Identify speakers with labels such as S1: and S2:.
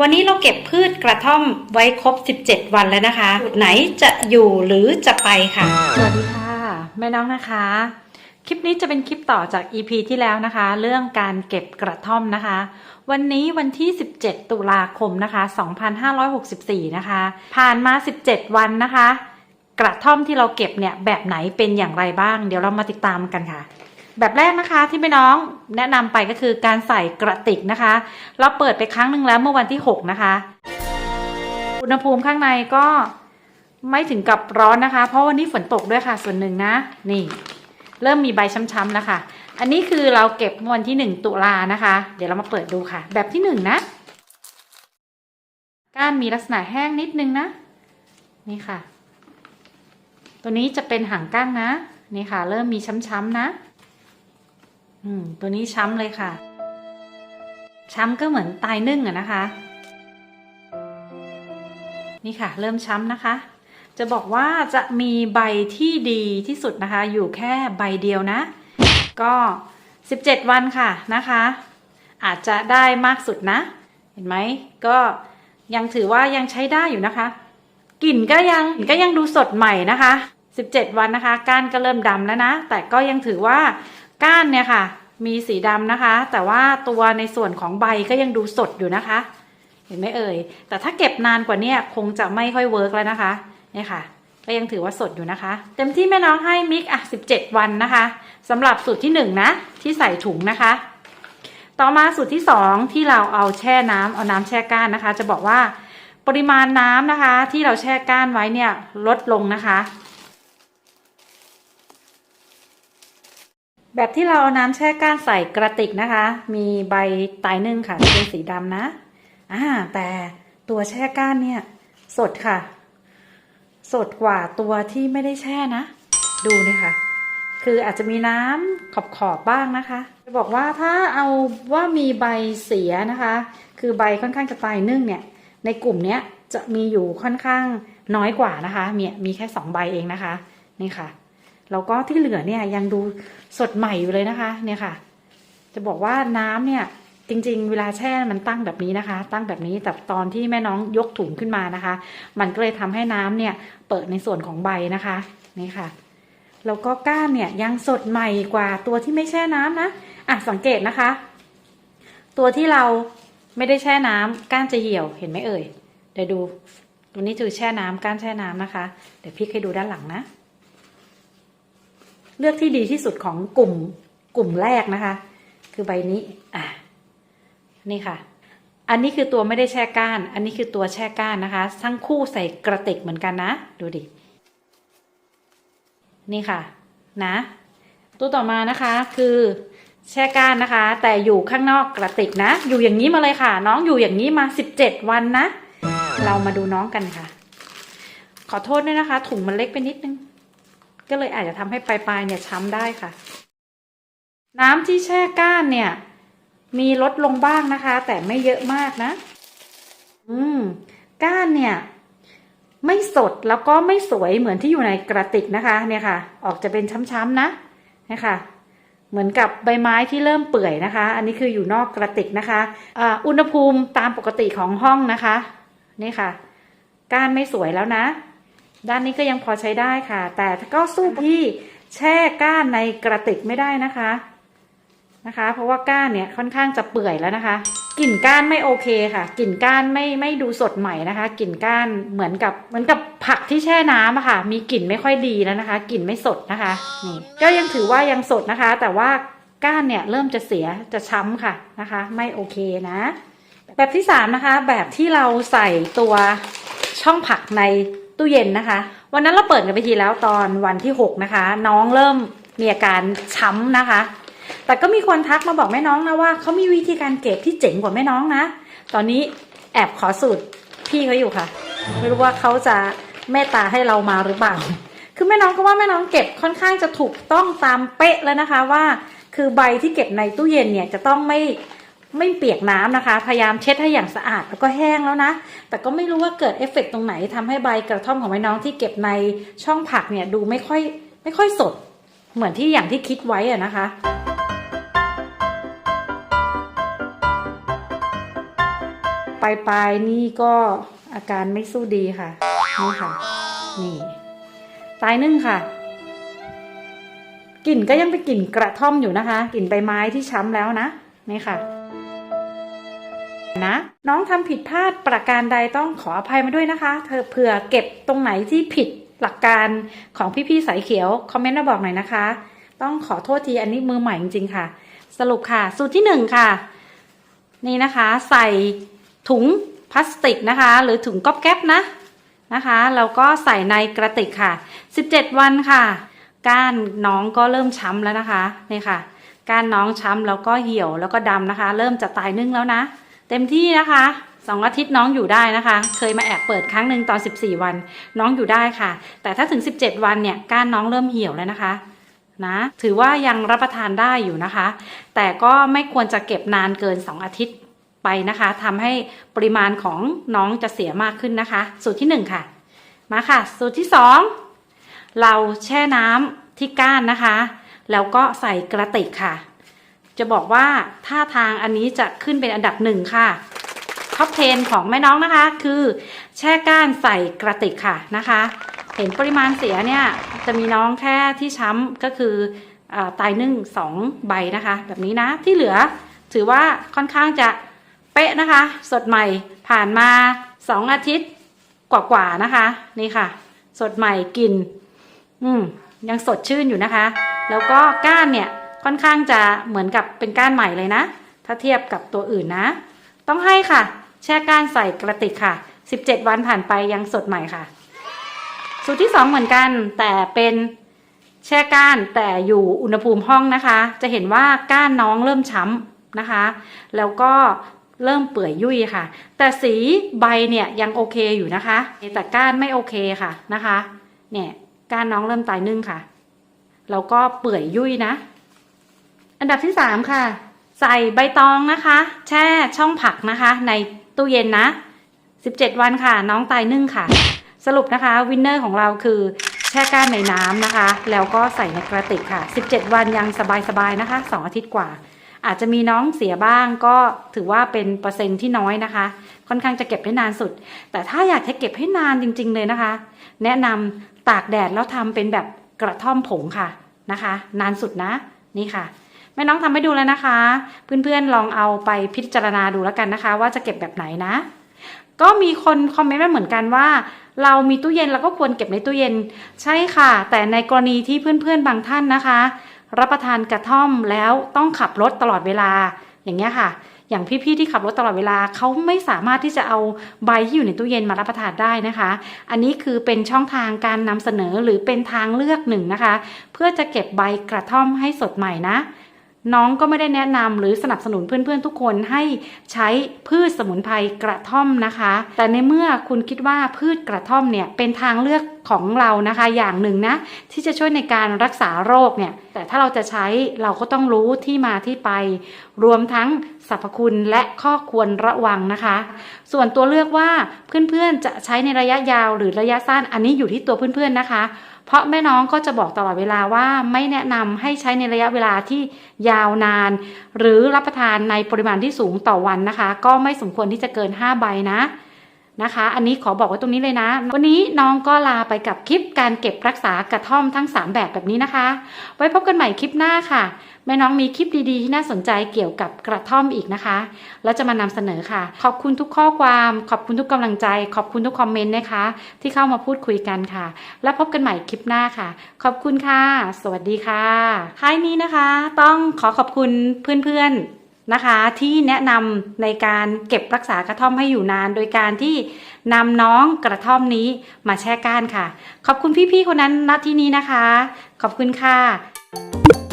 S1: วันนี้เราเก็บพืชกระท่อมไว้ครบ 17 วันแล้วนะคะจุดไหนจะอยู่หรือจะไปค่ะ สวัสดีค่ะ แม่น้องนะคะ คลิปนี้จะเป็นคลิปต่อจาก EP ที่แล้วนะคะ เรื่องการเก็บกระท่อมนะคะ วันนี้วันที่ 17 ตุลาคมนะคะ 2564 นะคะ ผ่านมา 17 วันนะคะ กระท่อมที่เราเก็บเนี่ยแบบไหนเป็นอย่างไรบ้าง เดี๋ยวเรามาติดตามกันค่ะ แบบแรกนะคะที่แม่น้องแนะนำไปก็คือการใส่กระติกนะคะ เราเปิดไปครั้งหนึ่งแล้วเมื่อวันที่ 6 นะคะ อุณหภูมิข้างในก็ไม่ถึงกับร้อนนะคะ เพราะวันนี้ฝนตกด้วยค่ะส่วนหนึ่งนะ นี่ เริ่มมีใบช้ำๆแล้วค่ะ อันนี้คือเราเก็บวันที่ 1 ตุลานะคะ เดี๋ยวเรามาเปิดดูค่ะ แบบที่ 1 นะก้านมีลักษณะแห้งนิดนึงนะ นี่ค่ะ ตัวนี้จะเป็นหางก้างนะ นี่ค่ะ เริ่มมีช้ำๆนะ อืม ตัวนี้ช้ำเลยค่ะ ช้ำก็เหมือนตายนึ่งอะนะคะ นี่ค่ะ เริ่มช้ำนะคะ จะบอกว่าจะมีใบที่ดีที่สุดนะคะ อยู่แค่ใบเดียวนะ ก็ 17 วันค่ะนะคะ อาจจะได้มากสุดนะ เห็นไหม ก็ยังถือว่ายังใช้ได้อยู่นะคะ กลิ่นก็ยังก็ยังดูสดใหม่นะคะ 17 วันนะคะ ก้านก็เริ่มดำแล้วนะ แต่ก็ยังถือว่า ก้านเนี่ยค่ะ มีสีดำนะคะ แต่ว่าตัวในส่วนของใบก็ยังดูสดอยู่นะคะ เห็นไหมเอ่ย แต่ถ้าเก็บนานกว่านี้คงจะไม่ค่อยเวิร์กแล้วนะคะเนี่ยค่ะก็ยังถือว่าสดอยู่นะคะ เต็มที่แม่น้องให้มิกอะ17 วันนะคะสำหรับสูตรที่1นงนะที่ใส่ถุงนะคะ ต่อมาสูตรที่ 2 ที่เราเอาแช่น้ำเอาน้ำแช่ก้านนะคะ จะบอกว่าปริมาณน้ำนะคะ ที่เราแช่ก้านไว้เนี่ยลดลงนะคะ แบบที่เราเอาน้ำแช่ก้านใส่กระติกนะคะ มีใบตายนึ่งค่ะเป็นสีดำนะอ่าแต่ตัวแช่ก้านเนี่ย สดค่ะ สดกว่าตัวที่ไม่ได้แช่นะ ดูนี่ค่ะ คืออาจจะมีน้ำขอบขอบๆบ้างนะคะ จะบอกว่าถ้าเอาว่ามีใบเสียนะคะ คือใบค่อนข้างจะตายนึ่งเนี่ย ในกลุ่มเนี้ยจะมีอยู่ค่อนข้างน้อยกว่านะคะ มีมีแค่สองใบเองนะคะ นี่ค่ะ แล้วก็ที่เหลือเนี่ยยังดูสดใหม่อยู่เลยนะคะ เนี่ยค่ะ จะบอกว่าน้ำเนี่ย จริง ๆ เวลาแช่มันตั้งแบบนี้นะคะ ตั้งแบบนี้แต่ตอนที่แม่น้องยกถุงขึ้นมานะคะ มันก็เลยทำให้น้ำเนี่ยเปิดในส่วนของใบนะคะนี่ค่ะแล้วก็ก้านเนี่ยยังสดใหม่กว่าตัวที่ไม่แช่น้ำนะอะสังเกตนะคะ ตัวที่เราไม่ได้แช่น้ำก้านจะเหี่ยวเห็นไหมเอ่ยเดี๋ยวดูตัวนี้คือแช่น้ำก้านแช่น้ำนะคะ เดี๋ยวพลิกให้ดูด้านหลังนะ เลือกที่ดีที่สุดของกลุ่มกลุ่มแรกนะคะ คือใบนี้อะนี่ค่ะ อันนี้คือตัวไม่ได้แช่ก้าน อันนี้คือตัวแช่ก้านนะคะ ทั้งคู่ใส่กระติกเหมือนกันนะ ดูดิ นี่ค่ะ นะ ตัวต่อมานะคะคือแช่ก้านนะคะ แต่อยู่ข้างนอกกระติกนะ อยู่อย่างนี้มาเลยค่ะ น้องอยู่อย่างนี้มาสิบเจ็ดวันนะ เรามาดูน้องกันค่ะ ขอโทษด้วยนะคะ ถุงมันเล็กไปนิดนึง ก็เลยอาจจะทำให้ปลายๆเนี่ยช้ำได้ค่ะ น้ำที่แช่ก้านเนี่ย มีลดลงบ้างนะคะ แต่ไม่เยอะมากนะ อืม ก้านเนี่ย ไม่สดแล้วก็ไม่สวยเหมือนที่อยู่ในกระติกนะคะ เนี่ยค่ะ ออกจะเป็นช้ำๆนะเนี่ยค่ะเหมือนกับใบไม้ที่เริ่มเปื่อยนะคะ อันนี้คืออยู่นอกกระติกนะคะออุณหภูมิตามปกติของห้องนะคะ นี่ค่ะ ก้านไม่สวยแล้วนะ ด้านนี้ก็ยังพอใช้ได้ค่ะ แต่ก็สู้ที่แช่ก้านในกระติกไม่ได้นะคะนะคะ เพราะว่าก้านเนี่ยค่อนข้างจะเปื่อยแล้วนะคะ กลิ่นก้านไม่โอเคค่ะกลิ่นก้านไม่ไม่ดูสดใหม่นะคะกลิ่นก้านเหมือนกับเหมือนกับผักที่แช่น้ำอะค่ะ มีกลิ่นไม่ค่อยดีแล้วนะคะกลิ่นไม่สดนะคะนี่ก็ยังถือว่ายังสดนะคะ แต่ว่าก้านเนี่ยเริ่มจะเสียจะช้ำค่ะนะคะ ไม่โอเคนะ แบบที่สามนะคะ แบบที่เราใส่ตัวช่องผักใน ตู้เย็นนะคะ วันนั้นเราเปิดกันไปทีแล้วตอนวันที่ 6 นะคะ น้องเริ่มมีอาการช้ำนะคะ แต่ก็มีคนทักมาบอกแม่น้องนะว่าเขามีวิธีการเก็บที่เจ๋งกว่าแม่น้องนะ ตอนนี้แอบขอสูตรพี่เขาอยู่ค่ะ ไม่รู้ว่าเขาจะเมตตาให้เรามาหรือเปล่า คือแม่น้องก็ว่าแม่น้องเก็บค่อนข้างจะถูกต้องตามเป๊ะแล้วนะคะว่า คือใบที่เก็บในตู้เย็นเนี่ยจะต้องไม่ ไม่เปียกน้ำนะคะ พยายามเช็ดให้อย่างสะอาดแล้วก็แห้งแล้วนะ แต่ก็ไม่รู้ว่าเกิดเอฟเฟกต์ตรงไหนทำให้ใบกระท่อมของแม่น้องที่เก็บในช่องผักเนี่ยดูไม่ค่อยไม่ค่อยสด เหมือนที่อย่างที่คิดไว้อะนะคะปปลายปลายๆนี่ก็อาการไม่สู้ดีค่ะ นี่ค่ะ นี่ตายนึ่งค่ะ กลิ่นก็ยังเป็นกลิ่นกระท่อมอยู่นะคะ กลิ่นใบไม้ที่ช้ำแล้วนะ นี่ค่ะ นะ น้องทำผิดพลาดประการใดต้องขออภัยมาด้วยนะคะ เธอเผื่อเก็บตรงไหนที่ผิดหลักการของพี่ๆสายเขียวคอมเมนต์มาบอกหน่อยนะคะ ต้องขอโทษทีอันนี้มือใหม่จริงๆค่ะ สรุปค่ะ สูตรที่หนึ่งค่ะ นี่นะคะ ใส่ถุงพลาสติกนะคะ หรือถุงก๊อบแก๊บนะนะคะแล้วก็ใส่ในกระติกค่ะ 17 วันค่ะ ก้านน้องก็เริ่มช้ำแล้วนะคะนี่ค่ะ ก้านน้องช้ำแล้วก็เหี่ยวแล้วก็ดำนะคะ เริ่มจะตายนึ่งแล้วนะ เต็มที่นะคะสองอาทิตย์น้องอยู่ได้นะคะ เคยมาแอบเปิดครั้งหนึ่งตอน 14 วัน น้องอยู่ได้ค่ะ แต่ถ้าถึง 17 วันเนี่ยก้านน้องเริ่มเหี่ยวแล้วนะคะนะถือว่ายังรับประทานได้อยู่นะคะ แต่ก็ไม่ควรจะเก็บนานเกิน 2 อาทิตย์ไปนะคะทำให้ปริมาณของน้องจะเสียมากขึ้นนะคะ สูตรที่ 1 ค่ะ มาค่ะ สูตรที่ 2 เราแช่น้ำที่ก้านนะคะ แล้วก็ใส่กระติกค่ะ จะบอกว่าท่าทางอันนี้จะขึ้นเป็นอันดับหนึ่งค่ะท็อป10ของแม่น้องนะคะ คือแช่ก้านใส่กระติกค่ะนะคะ เห็นปริมาณเสียเนี่ยจะมีน้องแค่ที่ช้ำก็คืออตายนึ่งสองใบนะคะ แบบนี้นะที่เหลือถือว่าค่อนข้างจะเป๊ะนะคะ สดใหม่ผ่านมาสองอาทิตย์กว่าๆนะคะ นี่ค่ะ สดใหม่กลิน อืมยังสดชื่นอยู่นะคะ แล้วก็ก้านเนี่ย ค่อนข้างจะเหมือนกับเป็นก้านใหม่เลยนะ ถ้าเทียบกับตัวอื่นนะ ต้องให้ค่ะ แช่ก้านใส่กระติกค่ะ 17 วันผ่านไปยังสดใหม่ค่ะ สูตรที่ 2 เหมือนกัน แต่เป็นแช่ก้านแต่อยู่อุณหภูมิห้องนะคะ จะเห็นว่าก้านน้องเริ่มช้ำนะคะ แล้วก็เริ่มเปื่อยยุ่ยค่ะ แต่สีใบเนี่ยยังโอเคอยู่นะคะ แต่ก้านไม่โอเคค่ะนะคะ เนี่ยก้านน้องเริ่มตายนึ่งค่ะ แล้วก็เปื่อยยุ่ยนะ อันดับที่สามค่ะ ใส่ใบตองนะคะ แช่ช่องผักนะคะ ในตู้เย็นนะ17วันค่ะ น้องตายนึ่งค่ะ สรุปนะคะวินเนอร์ของเราคือแช่ก้านในน้ำนะคะ แล้วก็ใส่ในกระติกค่ะ 17 วันยังสบายๆนะคะ2อาทิตย์กว่า อาจจะมีน้องเสียบ้างก็ถือว่าเป็นเปอร์เซ็นต์ที่น้อยนะคะ ค่อนข้างจะเก็บได้นานสุด แต่ถ้าอยากจะเก็บให้นานจริง ๆ เลยนะคะ แนะนำตากแดดแล้วทำเป็นแบบกระท่อมผงค่ะนะคะ นานสุดนะนี่ค่ะ แม่น้องทำให้ดูแล้วนะคะ เพื่อนๆลองเอาไปพิจารณาดูแล้วกันนะคะ ว่าจะเก็บแบบไหนนะ ก็มีคนคอมเมนต์มาเหมือนกันว่า เรามีตู้เย็นเราก็ควรเก็บในตู้เย็น ใช่ค่ะ แต่ในกรณีที่เพื่อนๆบางท่านนะคะ รับประทานกระท่อมแล้วต้องขับรถตลอดเวลาอย่างเงี้ยค่ะอย่างพี่ๆที่ขับรถตลอดเวลาเขาไม่สามารถที่จะเอาใบที่อยู่ในตู้เย็นมารับประทานได้นะคะ อันนี้คือเป็นช่องทางการนำเสนอหรือเป็นทางเลือกหนึ่งนะคะ เพื่อจะเก็บใบกระท่อมให้สดใหม่นะ น้องก็ไม่ได้แนะนำหรือสนับสนุนเพื่อนๆทุกคนให้ใช้พืชสมุนไพรกระท่อมนะคะ แต่ในเมื่อคุณคิดว่าพืชกระท่อมเนี่ยเป็นทางเลือกของเรานะคะอย่างหนึ่งนะ ที่จะช่วยในการรักษาโรคเนี่ย แต่ถ้าเราจะใช้เราก็ต้องรู้ที่มาที่ไป รวมทั้งสรรพคุณและข้อควรระวังนะคะ ส่วนตัวเลือกว่าเพื่อนๆจะใช้ในระยะยาวหรือระยะสั้นอันนี้อยู่ที่ตัวเพื่อนๆนะคะ เพราะแม่น้องก็จะบอกตลอดเวลาว่าไม่แนะนำให้ใช้ในระยะเวลาที่ยาวนาน หรือรับประทานในปริมาณที่สูงต่อวันนะคะ ก็ไม่สมควรที่จะเกิน 5 ใบนะ นะคะ อันนี้ขอบอกไว้ตรงนี้เลยนะ วันนี้น้องก็ลาไปกับคลิปการเก็บรักษากระท่อมทั้ง 3 แบบแบบนี้นะคะ ไว้พบกันใหม่คลิปหน้าค่ะ แม่น้องมีคลิปดีๆ ที่น่าสนใจเกี่ยวกับกระท่อมอีกนะคะ แล้วจะมานำเสนอค่ะ ขอบคุณทุกข้อความ ขอบคุณทุกกำลังใจ ขอบคุณทุกคอมเมนต์นะคะ ที่เข้ามาพูดคุยกันค่ะ แล้วพบกันใหม่คลิปหน้าค่ะ ขอบคุณค่ะ สวัสดีค่ะท้ายนี้นะคะ ต้องขอขอบคุณเพื่อนๆ นะคะที่แนะนำในการเก็บรักษากระท่อมให้อยู่นาน โดยการที่นำน้องกระท่อมนี้มาแช่ก้านค่ะ ขอบคุณพี่ๆคนนั้นณที่นี้นะคะ ขอบคุณค่ะ